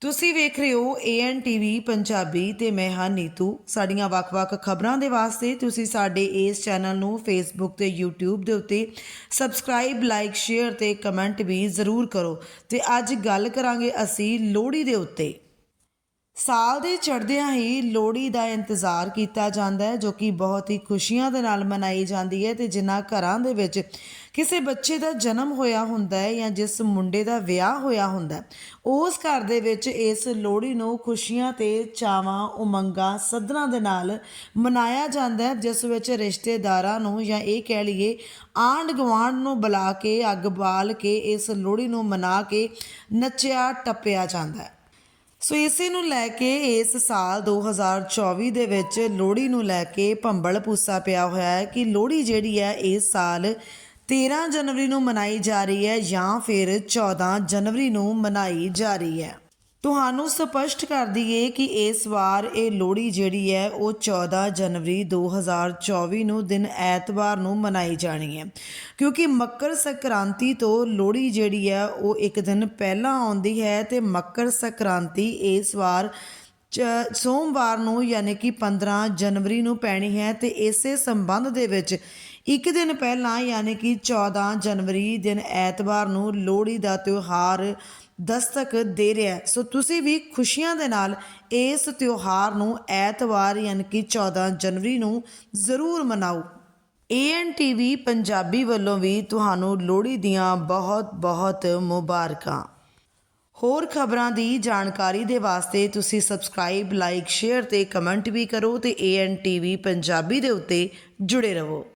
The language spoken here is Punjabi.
ਤੁਸੀਂ ਵੇਖ ਰਹੇ ਹੋ ਏਐਨ ਟੀਵੀ ਪੰਜਾਬੀ ਤੇ ਮੈਂ ਹਾਂ ਨੀਤੂ। ਸਾਡੀਆਂ ਵੱਖ-ਵੱਖ ਖਬਰਾਂ ਦੇ ਵਾਸਤੇ ਤੁਸੀਂ ਸਾਡੇ ਇਸ ਚੈਨਲ ਨੂੰ ਫੇਸਬੁੱਕ ਤੇ YouTube ਦੇ ਉੱਤੇ ਸਬਸਕ੍ਰਾਈਬ ਲਾਈਕ ਸ਼ੇਅਰ ਤੇ ਕਮੈਂਟ ਵੀ ਜ਼ਰੂਰ ਕਰੋ। ਤੇ ਅੱਜ ਗੱਲ ਕਰਾਂਗੇ ਅਸੀਂ ਲੋਹੜੀ ਦੇ ਉੱਤੇ। ਸਾਲ ਦੇ ਚੜ੍ਹਦਿਆਂ ਹੀ ਲੋਹੜੀ ਦਾ ਇੰਤਜ਼ਾਰ ਕੀਤਾ ਜਾਂਦਾ ਹੈ, ਜੋ ਕਿ ਬਹੁਤ ਹੀ ਖੁਸ਼ੀਆਂ ਦੇ ਨਾਲ ਮਨਾਈ ਜਾਂਦੀ ਹੈ ਤੇ ਜਿਨ੍ਹਾਂ ਘਰਾਂ ਦੇ ਵਿੱਚ ਕਿਸੇ ਬੱਚੇ ਦਾ ਜਨਮ ਹੋਇਆ ਹੁੰਦਾ ਹੈ ਜਾਂ ਜਿਸ ਮੁੰਡੇ ਦਾ ਵਿਆਹ ਹੋਇਆ ਹੁੰਦਾ ਉਸ ਘਰ ਦੇ ਵਿੱਚ ਇਸ ਲੋਹੜੀ ਨੂੰ ਖੁਸ਼ੀਆਂ ਤੇ ਚਾਵਾਂ, ਉਮੰਗਾਂ ਸੱਧਰਾਂ ਦੇ ਨਾਲ ਮਨਾਇਆ ਜਾਂਦਾ ਹੈ, ਜਿਸ ਵਿੱਚ ਰਿਸ਼ਤੇਦਾਰਾਂ ਨੂੰ ਜਾਂ ਇਹ ਕਹਿ ਲਈਏ ਆਂਢ ਗੁਆਂਢ ਨੂੰ ਬੁਲਾ ਕੇ, ਅੱਗ ਬਾਲ ਕੇ ਇਸ ਲੋਹੜੀ ਨੂੰ ਮਨਾ ਕੇ ਨੱਚਿਆ, ਟੱਪਿਆ ਜਾਂਦਾ ਹੈ। ਸੋ ਇਸੇ ਨੂੰ ਲੈ ਕੇ ਇਸ ਸਾਲ 2024 ਦੇ ਵਿੱਚ ਲੋਹੜੀ ਨੂੰ ਲੈ ਕੇ ਭੰਬਲ ਪੂਸਾ ਪਿਆ ਹੋਇਆ ਹੈ ਕਿ ਲੋਹੜੀ ਜਿਹੜੀ ਹੈ ਇਸ ਸਾਲ 13 ਜਨਵਰੀ ਨੂੰ ਮਨਾਈ ਜਾ ਰਹੀ ਹੈ ਜਾਂ ਫਿਰ 14 ਜਨਵਰੀ ਨੂੰ ਮਨਾਈ ਜਾ ਰਹੀ ਹੈ। ਤੁਹਾਨੂੰ ਸਪਸ਼ਟ ਕਰ ਦਈਏ ਕਿ ਇਸ ਵਾਰ ਇਹ ਲੋਹੜੀ ਜਿਹੜੀ ਹੈ, ਉਹ 14 ਜਨਵਰੀ 2024 ਨੂੰ ਦਿਨ ਐਤਵਾਰ ਨੂੰ ਮਨਾਈ ਜਾਣੀ ਹੈ। ਕਿਉਂਕਿ ਮੱਕਰ ਸੰਕ੍ਰਾਂਤੀ ਤੋਂ ਲੋਹੜੀ ਜਿਹੜੀ ਹੈ, ਉਹ ਇੱਕ ਦਿਨ ਪਹਿਲਾਂ ਆਉਂਦੀ ਹੈ ਤੇ ਮੱਕਰ ਸੰਕ੍ਰਾਂਤੀ ਇਸ ਵਾਰ ਚ- ਸੋਮਵਾਰ ਨੂੰ ਯਾਨੀ ਕਿ 15 ਜਨਵਰੀ ਨੂੰ ਪੈਣੀ ਹੈ ਤੇ ਇਸੇ ਸੰਬੰਧ ਦੇ ਵਿੱਚ ਇੱਕ ਦਿਨ ਪਹਿਲਾਂ ਯਾਨੀ ਕਿ 14 ਜਨਵਰੀ ਦਿਨ ਐਤਵਾਰ ਨੂੰ ਲੋਹੜੀ ਦਾ ਤਿਉਹਾਰ ਦਸਤਕ ਦੇ ਰਿਹਾ ਸੋ ਤੁਸੀਂ ਵੀ ਖੁਸ਼ੀਆਂ ਦੇ ਨਾਲ ਇਸ ਤਿਉਹਾਰ ਨੂੰ ਐਤਵਾਰ ਯਾਨੀ ਕਿ 14 ਜਨਵਰੀ ਨੂੰ ਜ਼ਰੂਰ ਮਨਾਓ। ਏਐਨਟੀਵੀ ਪੰਜਾਬੀ ਵੱਲੋਂ ਵੀ ਤੁਹਾਨੂੰ ਲੋਹੜੀ ਦੀਆਂ ਬਹੁਤ ਬਹੁਤ ਮੁਬਾਰਕਾਂ। ਹੋਰ ਖਬਰਾਂ ਦੀ ਜਾਣਕਾਰੀ ਦੇ ਵਾਸਤੇ ਤੁਸੀਂ ਸਬਸਕ੍ਰਾਈਬ ਲਾਈਕ ਸ਼ੇਅਰ ਤੇ ਕਮੈਂਟ ਵੀ ਕਰੋ ਤੇ ਏਐਨਟੀਵੀ ਪੰਜਾਬੀ ਦੇ ਉੱਤੇ ਜੁੜੇ ਰਹੋ।